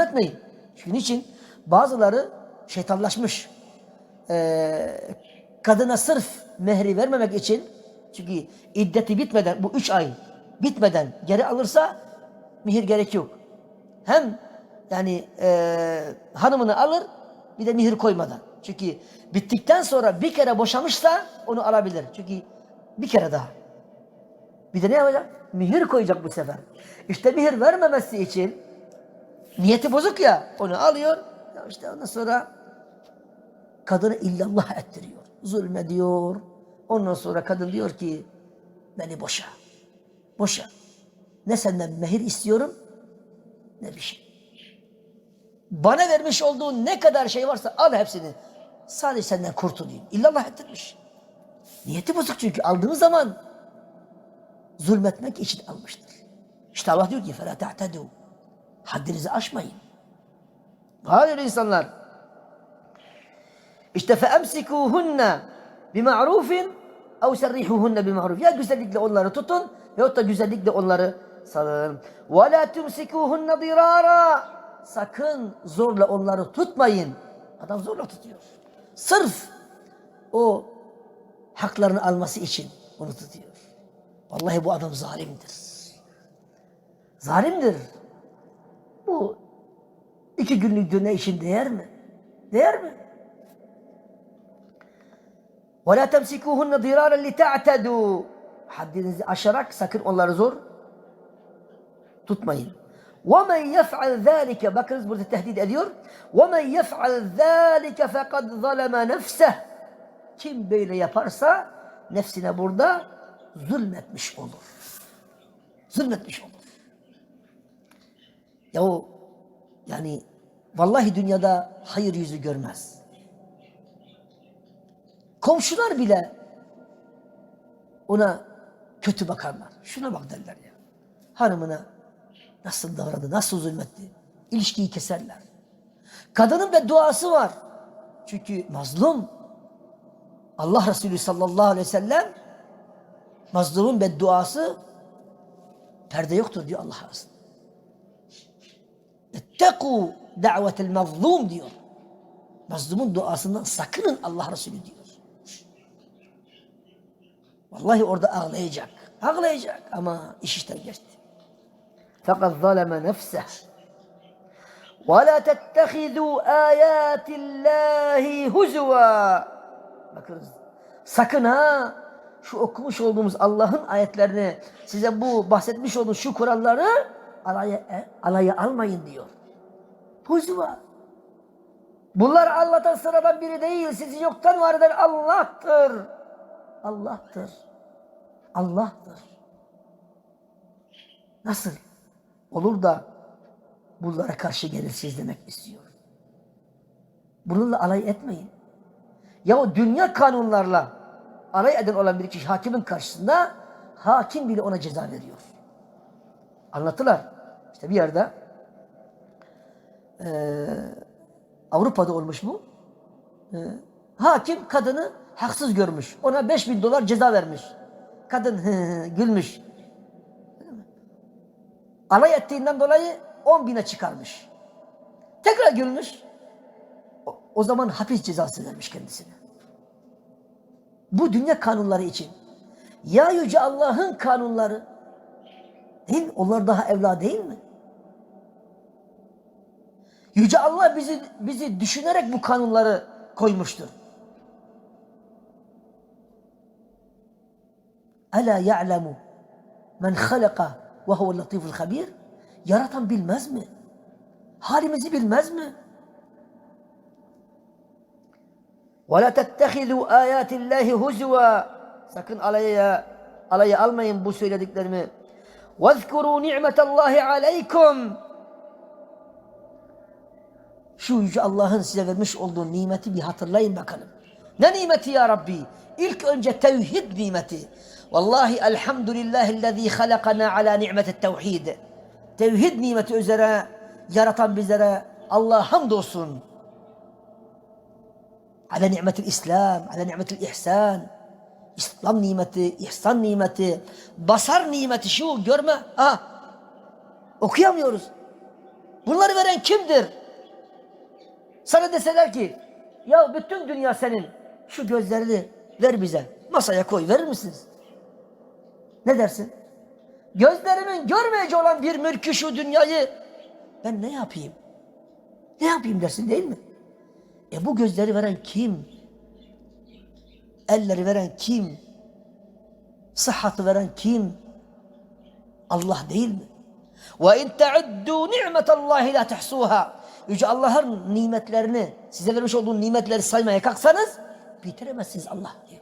Etmeyin. Çünkü niçin? Bazıları şeytanlaşmış. Ee, kadına sırf mehri vermemek için çünkü iddeti bitmeden bu üç ay bitmeden geri alırsa mihir gerek yok. Hem yani e, hanımını alır bir de mihir koymadan. Çünkü bittikten sonra bir kere boşamışsa onu alabilir. Çünkü bir kere daha. Bir de ne yapacak? Mihir koyacak bu sefer. İşte mihir vermemesi için niyeti bozuk ya onu alıyor. Ya işte ondan sonra kadını illallah ettiriyor. Zulmediyor. Ondan sonra kadın diyor ki beni boşa. Boşa. Ne senden mehir istiyorum ne bir şey. Bana vermiş olduğun ne kadar şey varsa al hepsini. Sadece senden kurtulayım. İllallah ettirmiş. Niyeti bozuk çünkü aldığınız zaman zulmetmek için almıştır. İşte Allah diyor ki فَلَا تَعْتَدُوا Haddinizi aşmayın. Hayır insanlar. İşte feemsikuhunne bima'rufin ev serrihuhunne bima'ruf. Ya güzellikle onları tutun veyahut da güzellikle onları salın. Ve la tumsikuhunne dirara. Sakın zorla onları tutmayın. Adam zorla tutuyor. Sırf o haklarını alması için onu tutuyor. Vallahi bu adam zalimdir. Zalimdir. Bu iki günlük dünya için değer mi? Değer mi? وَلَا تَمْسِكُوهُنَّ ضِرَارًا لِتَعْتَدُوا Haddinizi aşarak sakın onları zor tutmayın. وَمَنْ يَفْعَلْ ذَٰلِكَ Bakınız burada tehdit ediyor. وَمَنْ يَفْعَلْ ذَٰلِكَ فَقَدْ ظَلَمَ نَفْسَهِ Kim böyle yaparsa nefsine burada zulmetmiş olur. Zulmetmiş olur. Ya o yani vallahi dünyada hayır yüzü görmez. Komşular bile ona kötü bakarlar. Şuna bak derler ya. Hanımına nasıl davrandı, nasıl zulmetti. İlişkiyi keserler. Kadının bir duası var. Çünkü mazlum. Allah Resulü sallallahu aleyhi ve sellem mazlumun bedduası perde yoktur diyor Allah Resulü. İttekû da'vetel mazlum diyor. Mazlumun duasından sakının Allah Resulü diyor. Vallahi orada ağlayacak. Ağlayacak ama iş işten geçti. Fakat zaleme nefseh. وَلَا تَتَّخِذُوا آيَاتِ اللّٰهِ هُزُوًا Bakınız. Sakın ha şu okumuş olduğumuz Allah'ın ayetlerini size bu bahsetmiş olduğum şu kuralları alaya, e, alaya almayın diyor. Huzuva. Bunlar Allah'tan sıradan biri değil. Sizi yoktan var eden Allah'tır. Allah'tır. Allah'tır. Nasıl olur da bunlara karşı gelirsiniz demek istiyor. Bununla alay etmeyin. Ya o dünya kanunlarla alay eden olan bir kişi hakimin karşısında hakim bile ona ceza veriyor. Anlattılar. İşte bir yerde eee, Avrupa'da olmuş bu. Eee, hakim kadını haksız görmüş. Ona 5000 dolar ceza vermiş. Kadın gülmüş. Alay ettiğinden dolayı 10 bine çıkarmış. Tekrar gülmüş. O, o zaman hapis cezası vermiş kendisine. Bu dünya kanunları için. Ya Yüce Allah'ın kanunları değil mi? Onlar daha evla değil mi? Yüce Allah bizi bizi düşünerek bu kanunları koymuştur. Ela ya'lemu men halaka ve huvel latiful habir. Yaratan bilmez mi? Halimizi bilmez mi? Ve la tettehizu ayatillahi huzva. Sakın alaya alaya almayın bu söylediklerimi. Vezkuru ni'metallahi aleykum. Şu yüce Allah'ın size vermiş olduğu nimeti bir hatırlayın bakalım. Ne nimeti ya Rabbi? İlk önce tevhid nimeti. Vallahi elhamdülillahillezî halakana ala ni'metet tevhid. Tevhid nimeti üzere yaratan bizlere Allah hamdolsun. Ala nimetil İslam, ala nimetil ihsan. İslam nimeti, ihsan nimeti, basar nimeti şu görme. Ha, okuyamıyoruz. Bunları veren kimdir? Sana deseler ki ya bütün dünya senin şu gözlerini ver bize masaya koy verir misiniz? Ne dersin? Gözlerimin görmeyeceği olan bir mülkü şu dünyayı ben ne yapayım? Ne yapayım dersin değil mi? E bu gözleri veren kim? Elleri veren kim? Sıhhatı veren kim? Allah değil mi? Ve in teuddu ni'metallahi la tuhsuha. Yüce Allah'ın nimetlerini, size vermiş olduğu nimetleri saymaya kalksanız bitiremezsiniz Allah diyor.